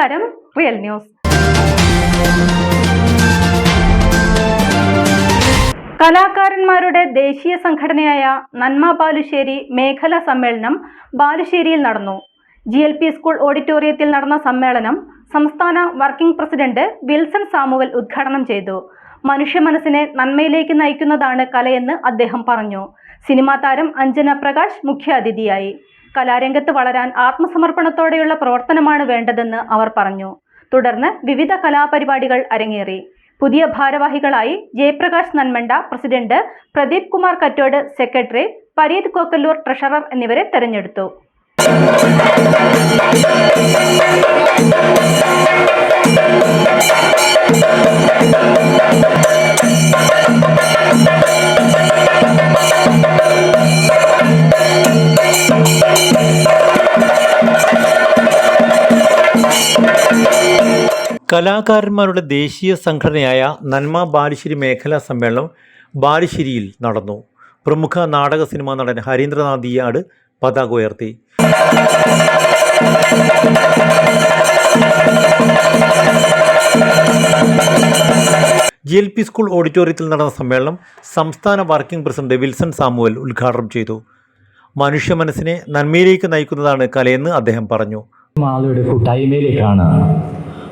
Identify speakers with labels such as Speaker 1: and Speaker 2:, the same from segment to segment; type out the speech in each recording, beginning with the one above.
Speaker 1: നമസ്കാരം. Real news. കലാകാരന്മാരുടെ ദേശീയ സംഘടനയായ നന്മ ബാലുശ്ശേരി മേഖലാ സമ്മേളനം ബാലുശ്ശേരിയിൽ നടന്നു. ജി എൽ പി സ്കൂൾ ഓഡിറ്റോറിയത്തിൽ നടന്ന സമ്മേളനം സംസ്ഥാന വർക്കിംഗ് പ്രസിഡന്റ് വിൽസൺ സാമുവൽ ഉദ്ഘാടനം ചെയ്തു. മനുഷ്യ മനസ്സിനെ നന്മയിലേക്ക് നയിക്കുന്നതാണ് കലയെന്ന് അദ്ദേഹം പറഞ്ഞു. സിനിമാ താരം അഞ്ജന പ്രകാശ് മുഖ്യാതിഥിയായി. കലാരംഗത്ത് വളരാൻ ആത്മസമർപ്പണത്തോടെയുള്ള പ്രവർത്തനമാണ് വേണ്ടതെന്ന് അവർ പറഞ്ഞു. തുടർന്ന് വിവിധ കലാപരിപാടികൾ അരങ്ങേറി. പുതിയ ഭാരവാഹികളായി Jayaprakash Nanmanda president Pradeep Kumar Kattod secretary Pareeth Kokkallur treasurer എന്നിവരെ തെരഞ്ഞെടുത്തു.
Speaker 2: കലാകാരന്മാരുടെ ദേശീയ സംഘടനയായ നന്മ ബാലുശ്ശേരി മേഖലാ സമ്മേളനം ബാലുശ്ശേരിയിൽ നടന്നു. പ്രമുഖ നാടക സിനിമാ നടൻ ഹരീന്ദ്രനാഥ് ഇയാട് പതാക ഉയർത്തി. ജി എൽ പി സ്കൂൾ ഓഡിറ്റോറിയത്തിൽ നടന്ന സമ്മേളനം സംസ്ഥാന വർക്കിംഗ് പ്രസിഡന്റ് വിൽസൺ സാമുവൽ ഉദ്ഘാടനം ചെയ്തു. മനുഷ്യ മനസ്സിനെ നന്മയിലേക്ക് നയിക്കുന്നതാണ് കലയെന്ന് അദ്ദേഹം പറഞ്ഞു.
Speaker 3: ആളുടെ കൂട്ടായ്മയിലേക്കാണ്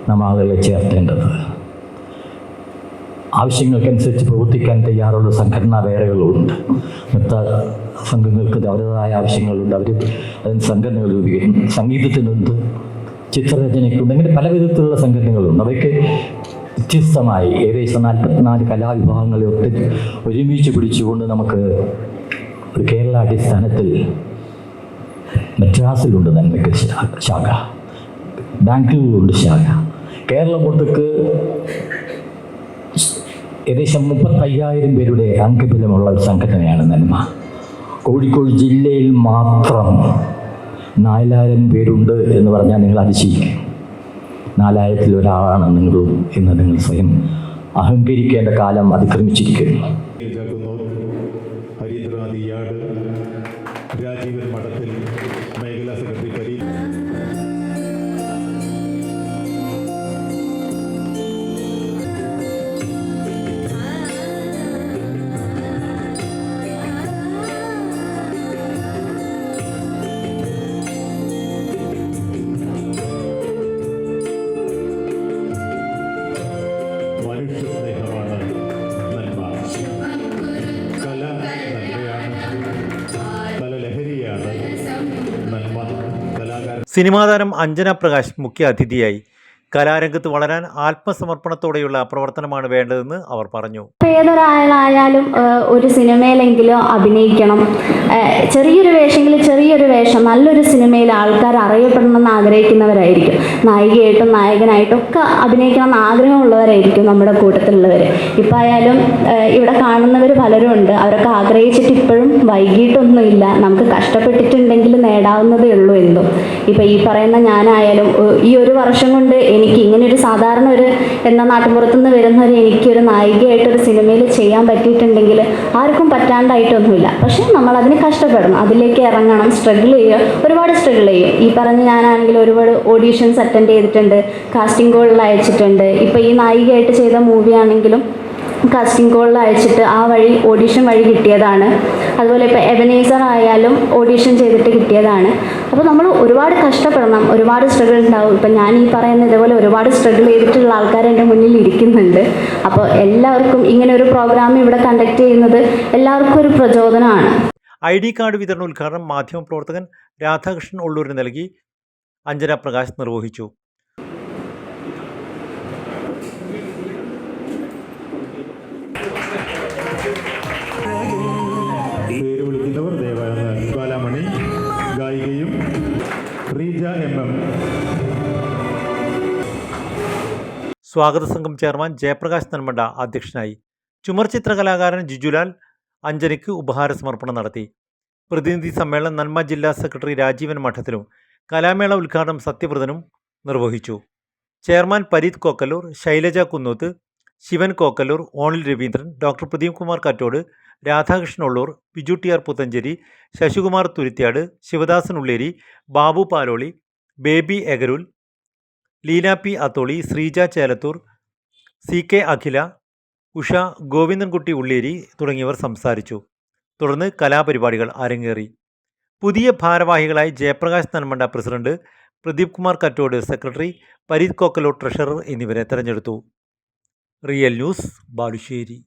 Speaker 3: നാം ആളുകളെ ചേർത്തേണ്ടത്. ആവശ്യങ്ങൾക്കനുസരിച്ച് പ്രവർത്തിക്കാൻ തയ്യാറുള്ള സംഘടനാ വേറെകളുണ്ട് നൃത്ത സംഘങ്ങൾക്ക് അവരുടേതായ ആവശ്യങ്ങളുണ്ട്. അവർ അതിന് സംഘടനകൾ രൂപീകരിക്കും. സംഗീതത്തിനുണ്ട് ചിത്രരചനയ്ക്കുണ്ട് അങ്ങനെ പല വിധത്തിലുള്ള സംഘടനകളുണ്ട്. അവയ്ക്ക് വ്യത്യസ്തമായി ഏകദേശം നാൽപ്പത്തിനാല് കലാവിഭാഗങ്ങളെ ഒത്തി ഒരുമിച്ച് പിടിച്ചുകൊണ്ട് നമുക്ക് ഒരു കേരള അടിസ്ഥാനത്തിൽ മദ്രാസിലുണ്ട് നന്മയ്ക്ക് ശാഖ. ബാംഗ്ലൂരിലുണ്ട് ശാഖ. കേരളം ഒട്ടുക്ക് ഏകദേശം മുപ്പത്തയ്യായിരം പേരുടെ അംഗബലമുള്ള സംഘടനയാണ് നന്മ. കോഴിക്കോട് ജില്ലയിൽ മാത്രം നാലായിരം പേരുണ്ട് എന്ന് പറഞ്ഞാൽ നിങ്ങൾ അതിശയിക്കും. നാലായിരത്തിൽ ഒരാളാണ് നിങ്ങൾ എന്ന് നിങ്ങൾ സ്വയം അഹങ്കരിക്കേണ്ട കാലം അതിക്രമിച്ചിരിക്കുന്നു.
Speaker 2: സിനിമാ താരം അഞ്ജന പ്രകാശ് മുഖ്യ അതിഥിയായി. കലാരംഗത്ത് വളരാൻ ആത്മസമർപ്പണത്തോടെയുള്ള പ്രവർത്തനമാണ് വേണ്ടതെന്ന് അവർ പറഞ്ഞു.
Speaker 4: ഏതൊരാളായാലും ഒരു സിനിമയിലെങ്കിലും അഭിനയിക്കണം. ചെറിയൊരു വേഷമെങ്കിൽ ചെറിയൊരു വേഷം നല്ലൊരു സിനിമയിൽ ആൾക്കാർ അറിയപ്പെടണമെന്ന് ആഗ്രഹിക്കുന്നവരായിരിക്കും. നായികയായിട്ടും നായകനായിട്ടും ഒക്കെ അഭിനയിക്കണം എന്ന് ആഗ്രഹമുള്ളവരായിരിക്കും നമ്മുടെ കൂട്ടത്തിലുള്ളവർ ഇപ്പം ആയാലും ഇവിടെ കാണുന്നവർ പലരും ഉണ്ട്. അവരൊക്കെ ആഗ്രഹിച്ചിട്ട് ഇപ്പോഴും വൈകിട്ടൊന്നുമില്ല. നമുക്ക് കഷ്ടപ്പെട്ടിട്ടുണ്ടെങ്കിൽ നേടാവുന്നതേ ഉള്ളൂ എന്തും. ഇപ്പം ഈ പറയുന്ന ഞാനായാലും ഈ ഒരു വർഷം കൊണ്ട് എനിക്ക് സാധാരണ ഒരു എന്ന നാട്ടുമ്പുറത്തുനിന്ന് ഒരു എനിക്കൊരു നായികയായിട്ട് ഒരു സിനിമയിൽ ചെയ്യാൻ പറ്റിയിട്ടുണ്ടെങ്കിൽ ആർക്കും പറ്റാണ്ടായിട്ടൊന്നുമില്ല. പക്ഷെ നമ്മൾ അതിന് കഷ്ടപ്പെടണം അതിലേക്ക് ഇറങ്ങണം സ്ട്രഗിൾ ചെയ്യുക. ഒരുപാട് സ്ട്രഗിൾ ചെയ്യും. ഈ പറഞ്ഞ ഞാനാണെങ്കിൽ ഒരുപാട് ഓഡീഷൻസ് അറ്റൻഡ് ചെയ്തിട്ടുണ്ട്. കാസ്റ്റിംഗ് കോളിൽ അയച്ചിട്ടുണ്ട്. ഇപ്പോൾ ഈ നായികയായിട്ട് ചെയ്ത മൂവി ആണെങ്കിലും കാസ്റ്റിംഗ് കോളിൽ അയച്ചിട്ട് ആ വഴി ഓഡീഷൻ വഴി കിട്ടിയതാണ്. അതുപോലെ ഇപ്പോൾ എബനേസർ ആയാലും ഓഡീഷൻ ചെയ്തിട്ട് കിട്ടിയതാണ്. അപ്പോൾ നമ്മൾ ഒരുപാട് കഷ്ടപ്പെടണം. ഒരുപാട് സ്ട്രഗിൾ ഉണ്ടാവും. ഇപ്പം ഞാൻ ഈ പറയുന്ന ഇതേപോലെ ഒരുപാട് സ്ട്രഗിൾ ചെയ്തിട്ടുള്ള ആൾക്കാർ എന്റെ മുന്നിൽ ഇരിക്കുന്നുണ്ട്. അപ്പോൾ എല്ലാവർക്കും ഇങ്ങനെ ഒരു പ്രോഗ്രാം ഇവിടെ കണ്ടക്ട് ചെയ്യുന്നത് എല്ലാവർക്കും ഒരു പ്രചോദനമാണ്.
Speaker 2: ഐ ഡി കാർഡ് വിതരണ ഉദ്ഘാടനം മാധ്യമപ്രവർത്തകൻ രാധാകൃഷ്ണൻ ഉള്ളൂരിന് നൽകി. അഞ്ജന പ്രകാശ് നിർവഹിച്ചു. സ്വാഗത സംഘം ചെയർമാൻ ജയപ്രകാശ് നന്മണ്ട അധ്യക്ഷനായി. ചുമർ കലാകാരൻ ജിജുലാൽ അഞ്ജനയ്ക്ക് ഉപഹാര സമർപ്പണം നടത്തി. പ്രതിനിധി സമ്മേളനം നന്മ ജില്ലാ സെക്രട്ടറി രാജീവൻ മഠത്തിലും കലാമേള ഉദ്ഘാടനം സത്യവ്രതനും നിർവഹിച്ചു. Chairman Pareeth Kokkallur Shailaja Kunnoth Shivan Kokkallur Onil Raveendran doctor Pradeep Kumar Kattod Radhakrishna Ulloor Biju T R Puthanchery Sasikumar Thuruthiyad Sivadasan Ulleri Babu Paloli Baby Egarul Leena P Atholi Sreeja Chelathur C K Akhila Usha Govindankutty Ulleri തുടങ്ങിയവർ സംസാരിച്ചു. തുടർന്ന് കലാപരിപാടികൾ അരങ്ങേറി. പുതിയ ഭാരവാഹികളായി Jayaprakash Nanmanda president Pradeep Kumar Kattod secretary Pareeth Kokkallo treasurer എന്നിവരെ തെരഞ്ഞെടുത്തു. Real news Balussery.